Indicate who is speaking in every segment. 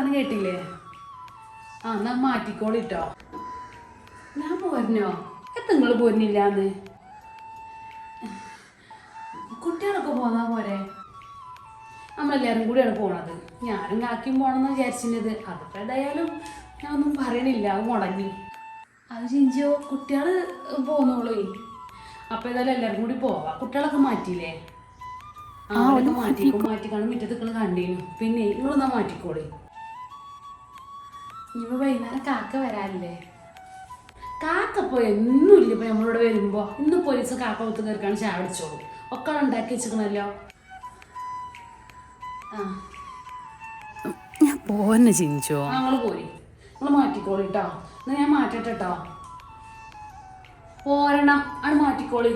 Speaker 1: വർത്താനം കേട്ടില്ലേ? ആ എന്നാ മാറ്റിക്കോളിട്ടോ. ഞാൻ പോരണോ എത്ര നിങ്ങൾ പോരുന്നില്ലാന്ന്? കുട്ടികളൊക്കെ പോന്നാ പോരെ? നമ്മളെല്ലാവരും കൂടിയാണ് പോണത്. ഞാനും കാക്കിയും പോണെന്ന് വിചാരിച്ചിരുന്നത്. അതിപ്പോൾ ഏതായാലും ഞാൻ ഒന്നും പറയണില്ല. അത് മുടങ്ങി. അത് ചിഞ്ചോ കുട്ടികൾ പോന്നോളൂ. അപ്പോൾ ഏതായാലും എല്ലാവരും കൂടി പോവാം. കുട്ടികളൊക്കെ മാറ്റിയില്ലേ? ആ മാറ്റിക്കും മാറ്റിക്കാണ് മുറ്റത്ത് നിൽക്കണ കണ്ടീനു. പിന്നെ നിങ്ങളൊന്നാ മാറ്റിക്കോളി. ഇനിയിപ്പോൾ വൈകുന്നേരം കാക്ക വരാനില്ലേ? കാക്ക ഇപ്പൊ എന്നുമില്ല ഇപ്പൊ നമ്മളിവിടെ വരുമ്പോ. ഇന്ന് പോലീസ് കാക്ക ഒത്തു കയറിക്കാണ് ചായ അടിച്ചോളൂ ഒക്കെ ഉണ്ടാക്കി വെച്ചിരിക്കണല്ലോ.
Speaker 2: ഞാൻ പോന്നെ ചിഞ്ചോ.
Speaker 1: ഞങ്ങൾ പോയി നിങ്ങൾ മാറ്റിക്കോളി കേട്ടോ എന്നാ ഞാൻ മാറ്റട്ടെ കേട്ടോ പോരണം. അത് മാറ്റിക്കോളി.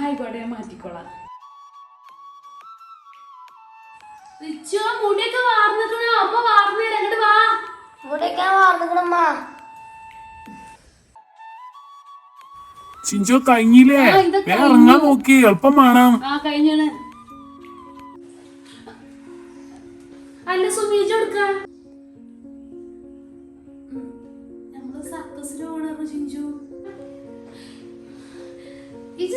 Speaker 1: ആയിക്കോട്ടെ ഞാൻ മാറ്റിക്കോളാം. റിച്ചോ മുടിയൊക്കെ വാർന്നിക്കണോ. അമ്മ വാർന്നു തരാം ഇങ്ങോട്ട് വാ
Speaker 3: വാർന്നിക്കണമ്മ.
Speaker 4: ചിഞ്ചോ കഴിഞ്ഞില്ലേ? ഇറങ്ങാൻ നോക്കി. എളുപ്പം വേണം.
Speaker 1: അല്ല സുമീജ് എടുക്ക ചിഞ്ചു.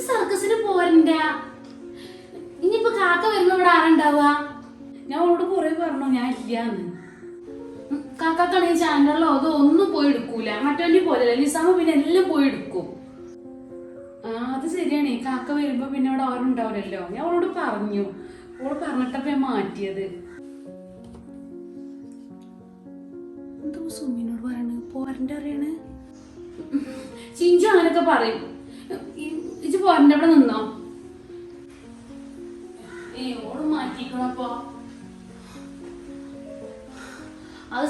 Speaker 1: സർക്കസിന് പോരണ്ട. ഇനിയിപ്പോ കാക്ക വരുമ്പോ ഇവിടെ ആരുണ്ടാവുക? ഞാൻ ഇല്ലാന്ന് കാക്കാക്കാണെങ്കിൽ ചാനലിലോ അതോ ഒന്നും പോയി എടുക്കൂല? മറ്റവന്റെ പോലെ ലിസാമ പിന്നെ എല്ലാം പോയി എടുക്കും. ആ അത് ശരിയാണ്. കാക്ക വരുമ്പോ പിന്നെ അവിടെ ആരും ഉണ്ടാവില്ലല്ലോ ഞാൻ അവളോട് പറഞ്ഞു. അവൾ പറഞ്ഞിട്ടപ്പോ ഞാൻ മാറ്റിയത്. എന്തോ സുമിനോട് പറയണ്? പോരന്റെ അറിയണ് ചിഞ്ചു അങ്ങനൊക്കെ പറയും. ഇജ് പോരന്റെ അവിടെ നിന്നോ. ഏ ഓൾ മാറ്റിക്കണപ്പോ.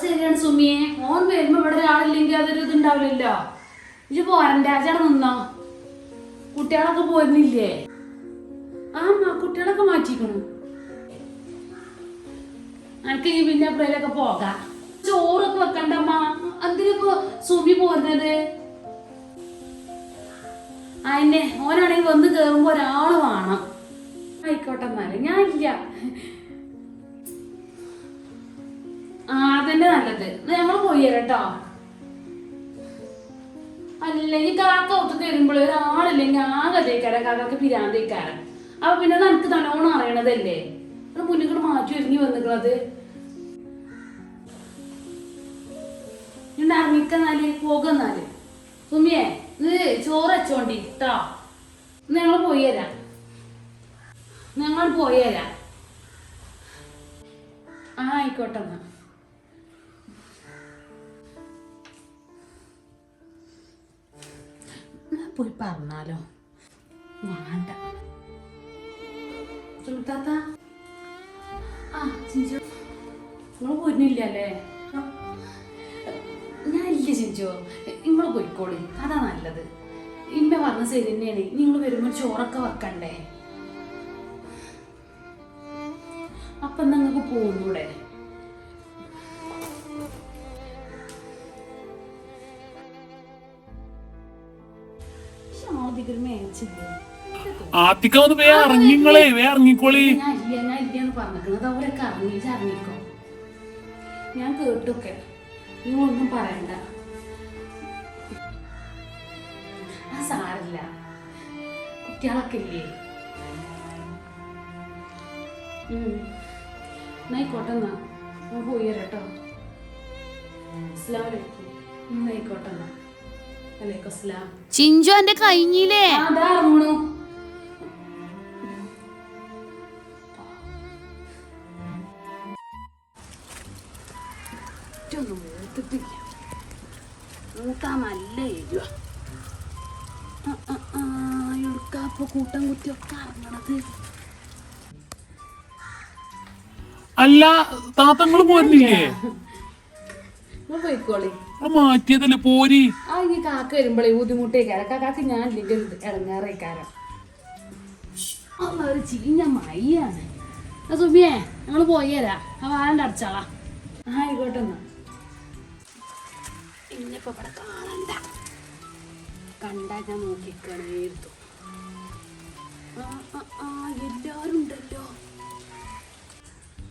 Speaker 1: ശരിയാണ് സുമിയെ. ഓൻ വരുമ്പോ ഇവിടെ ഒരാളില്ലെങ്കിൽ അതൊരു ഇതുണ്ടാവില്ലല്ലോ. ഇത് പോരന്റാച്ചാണ് നിന്നോ? കുട്ടികളൊക്കെ പോരുന്നില്ലേ? ആ കുട്ടികളൊക്കെ മാറ്റിക്കണു. എനിക്ക് ഈ പിന്നെ എപ്പോഴേലൊക്കെ പോകാം? ചോറൊക്കെ വെക്കണ്ടമ്മ എന്തിനിപ്പോ സുമി പോരുന്നത്? അതിന്റെ ഓനാണെങ്കിൽ വന്ന് കേറുമ്പോ ഒരാൾ വേണം. ആയിക്കോട്ടെ എന്നാൽ. ഞാൻ ഇല്ല. അതന്നെ നല്ലത്. നമ്മൾ പോയി തരട്ടോ അല്ല ഈ കാക്ക ഒത്തു വരുമ്പോൾ ഒരാളില്ലെങ്കിൽ ആകെ തേക്കാരം കാക്കക്ക് പിരാന്തേക്കാരൻ അപ്പൊ പിന്നെ നമുക്ക് നല്ലോണം അറിയണതല്ലേ? ഇവിടെ മുന്നിൽ മാറ്റി ഒരുങ്ങി വന്നിക്കണത് ഇറങ്ങിക്കന്നാൽ പോകന്നാൽ സുമിയെ ഇത് ചോറ് വെച്ചോണ്ടി കേട്ടോ ഞങ്ങൾ പോയി തരാം ഞങ്ങൾ പോയി തരാം ആ ആയിക്കോട്ടെ എന്നാ. പോയി പറഞ്ഞാലോ? വേണ്ട. സുൽത്താത്ത ആ ചിഞ്ചു. നിങ്ങൾ പോരുന്നില്ലല്ലേ? ഞാൻ ഇല്ല ചിഞ്ചു. നിങ്ങൾ പോയിക്കോളി. അതാ നല്ലത്. ഇമ്മ പറഞ്ഞ ശരി തന്നെയാണ്. നിങ്ങൾ വരുമ്പോൾ ചോറൊക്കെ വെക്കണ്ടേ? അപ്പൊ നിങ്ങൾക്ക് പോകുന്നൂടെ?
Speaker 4: ആത്തിക്ക ഒന്ന് വേ ഇറങ്ങിങ്ങളെ വേ ഇറങ്ങിക്കോളി.
Speaker 1: ഞാൻ കേട്ടൊക്കെ. നീ ഒന്നും പറയണ്ട. ആ സാറില്ല കുട്ടികളൊക്കെ ഇല്ലേ? ഉം. എന്നാ ആയിക്കോട്ടെ ഞാൻ പോയി വരട്ടോ. എന്നാ. വലൈക്കും
Speaker 2: ചിഞ്ചു എന്റെ കഴിഞ്ഞില്ലേ
Speaker 1: നല്ല എടുക്കാപ്പൊ കൂട്ടം കുത്തിയൊക്കെ
Speaker 4: അല്ല താത്തങ്ങൾ പോരുന്നില്ലേ?
Speaker 1: പോയിക്കോളി.
Speaker 4: മാറ്റിയതല്ലേ പോരി?
Speaker 1: ആ ഈ കാക്ക വരുമ്പോഴേ ബുദ്ധിമുട്ടേക്കാരം. കാക്കാക്ക് ഞാൻ ഇല്ലെങ്കിൽ ഇറങ്ങാറേക്കാരം. ഒരു ചീഞ്ഞ മയ്യാണ് സുബിയേ ഞങ്ങൾ പോയി തരാം ആ വാഴന്റെ അടച്ചാളാ. ആയിക്കോട്ടെ എന്നാ. ഇന്നിപ്പോ ഇവിടെ കാണണ്ട. കണ്ടാ ഞാൻ നോക്കിക്കണേർത്തു ആ ആ എല്ലാരും ഉണ്ടല്ലോ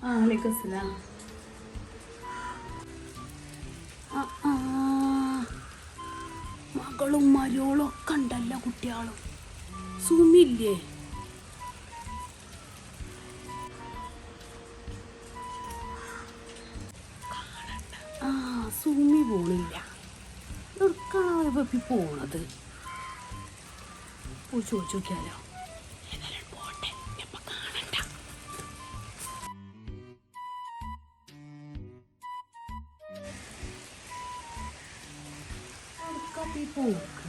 Speaker 1: ആ വലൈക്കും
Speaker 2: മകളും മരോളും ഒക്കെ ഉണ്ടല്ലോ കുട്ടികളും. സുമില്ലേ? ആ സുമി പോണില്ല. എവിടേക്കാണ് വെപ്പി പോണത് ചോദിച്ചു നോക്കിയാലോ?
Speaker 1: എവിടേക്കാപ്പി പോക്ക്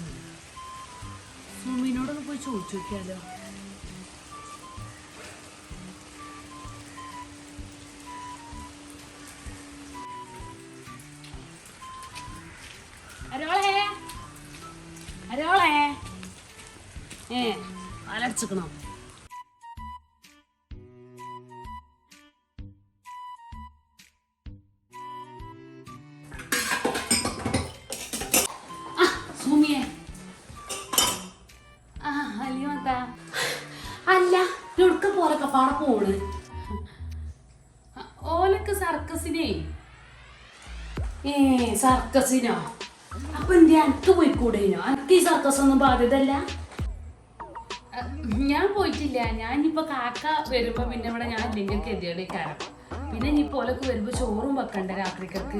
Speaker 1: സുമിനോടൊന്ന് പോയി ചോദിച്ചു നോക്കിയാലോ? അരോളേ? അരോളേ? ഏ അലടിച്ചിക്കണോ പോലൊക്കെ പാടെ പോണ് ഓലക്ക് സർക്കസിനെ. ഏ സർക്കസിനോ? അപ്പൊ എന്റെ അനക്ക് പോയിക്കൂടേനോ അനക്ക് ഈ സർക്കസ് ഒന്നും ബാധ്യതല്ല ഞാൻ പോയിട്ടില്ല. ഞാൻ ഇപ്പൊ കാക്ക വരുമ്പോ പിന്നെ ഇവിടെ ഞാൻ ഇല്ലെങ്കിൽ ഗതിയുടെ കാരണം പിന്നെ ഇനി പോലൊക്കെ വരുമ്പോ ചോറും വെക്കണ്ട രാത്രിക്കൊക്കെ?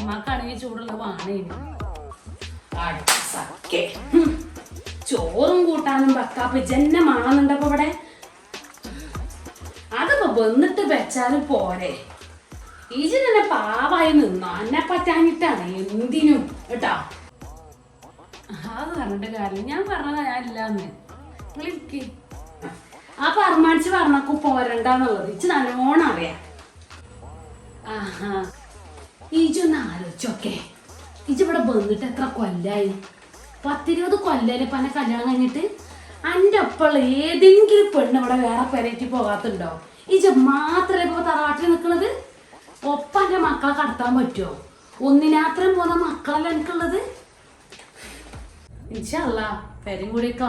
Speaker 1: അമ്മക്കാണെങ്കിൽ ചൂടുള്ള വാണേനു. ചോറും കൂട്ടാനും വെക്കാപ്പ് ജന്മമാണെന്നുണ്ടപ്പോ ഇവിടെ? വന്നിട്ട് വെച്ചാലും പോരെ. ഈജ് തന്നെ പാവായി നിന്നോ? എന്നെ പറ്റാഞ്ഞിട്ടാണ് എന്തിനും കേട്ടാ? അത് പറഞ്ഞിട്ട് കാര്യം ഞാൻ പറഞ്ഞതാ ഞാൻ ഇല്ലാന്ന്. വിളിക്ക്. ആ പറമാണിച്ച് പറഞ്ഞക്കു പോരണ്ടെന്നുള്ളത് ഇച്ച് നല്ലോണം അറിയാം. ആഹാ. ഈജൊന്ന് ആലോചിച്ചോക്കെ. ഇജ് ഇവിടെ വന്നിട്ട് എത്ര കൊല്ലായി? പത്തിരുപത് കൊല്ലല്ലേ പന്നെ കല്യാണം കഴിഞ്ഞിട്ട്? അന്റെ ഒപ്പമുള്ള ഏതെങ്കിലും പെണ്ണ് ഇവിടെ വേറെ പെരേറ്റി പോകാത്തുണ്ടോ? ഇജ് മാത്രമേ ഇപ്പൊ തറവാട്ടിൽ നിൽക്കുന്നത് ഒപ്പം എന്റെ മക്കളെ കടത്താൻ പറ്റുമോ ഒന്നിനാത്രം പോകുന്ന മക്കളല്ല എനിക്കുള്ളത്? ഇൻഷല്ല പെരും കൂടിയൊക്കെ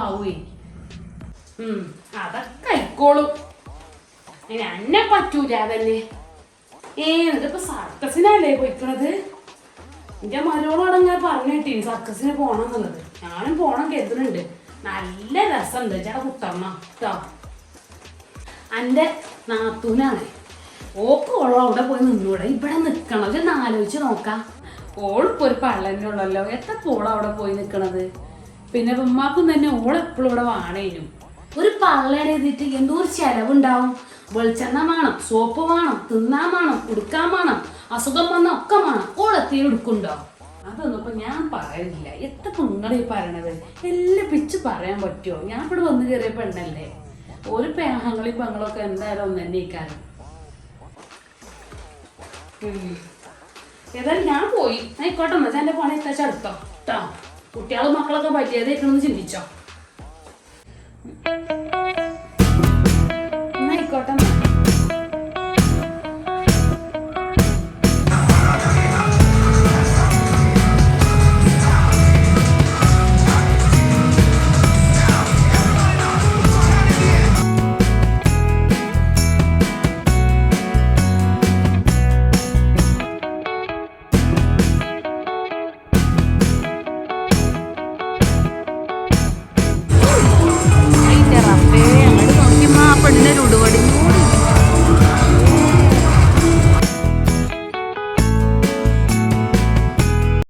Speaker 1: ഉം അതൊക്കെ ആയിക്കോളും. എന്നെ പറ്റൂല അതന്നെ ഏ എന്നിട്ടിപ്പോ സർക്കസിനല്ലേ പോയിക്കണത്? എന്റെ മരോളോട് പറഞ്ഞു കിട്ടി സർക്കസിന് പോണം എന്നുള്ളത്. ഞാനും പോണം കരുതുന്നുണ്ട്. നല്ല രസമുണ്ട് ചേട്ടാ കുട്ടമ്മ കേട്ടോ എന്റെ നാത്തൂനാണ്. ഓക്ക് ഓളോ അവിടെ പോയി നിന്നൂടെ. ഇവിടെ നിൽക്കണം പക്ഷെ ആലോചിച്ച് നോക്കാം. ഓളിപ്പോ ഒരു പള്ളന്നെ ഉള്ളല്ലോ. എത്ര പോള അവിടെ പോയി നിൽക്കണത് പിന്നെ ഉമ്മാക്കും തന്നെ ഓളെപ്പോഴും ഇവിടെ വാണേനും. ഒരു പള്ളയുടെ എഴുതിയിട്ട് എന്തോ ഒരു ചെലവുണ്ടാവും. വെളിച്ചെണ്ണ വേണം സോപ്പ് വേണം തിന്നാൻ വേണം ഉടുക്കാൻ വേണം അസുഖം വന്ന ഒക്കെ വേണം. ഓളെത്തി ഉടുക്കുണ്ടോ? അതൊന്നും ഇപ്പൊ ഞാൻ പറയുന്നില്ല എത്ര പെങ്ങളീ പറയണത്? എല്ലാം പിച്ച് പറയാൻ പറ്റുമോ ഞാൻ ഇവിടെ വന്നു കയറിയ പെണ്ണല്ലേ? ഒരു പേഹങ്ങളും പെങ്ങളൊക്കെ എന്തായാലും ഒന്ന് തന്നെ ഇക്കാരം ഏതായാലും ഞാൻ പോയി. ആയിക്കോട്ടെ എന്നാ എന്റെ പണി എത്താച്ച അടുത്തോ കേട്ടോ കുട്ടികളും മക്കളൊക്കെ പറ്റിയതേക്കണമെന്ന് ചിന്തിച്ചോ. എന്നായിക്കോട്ടെ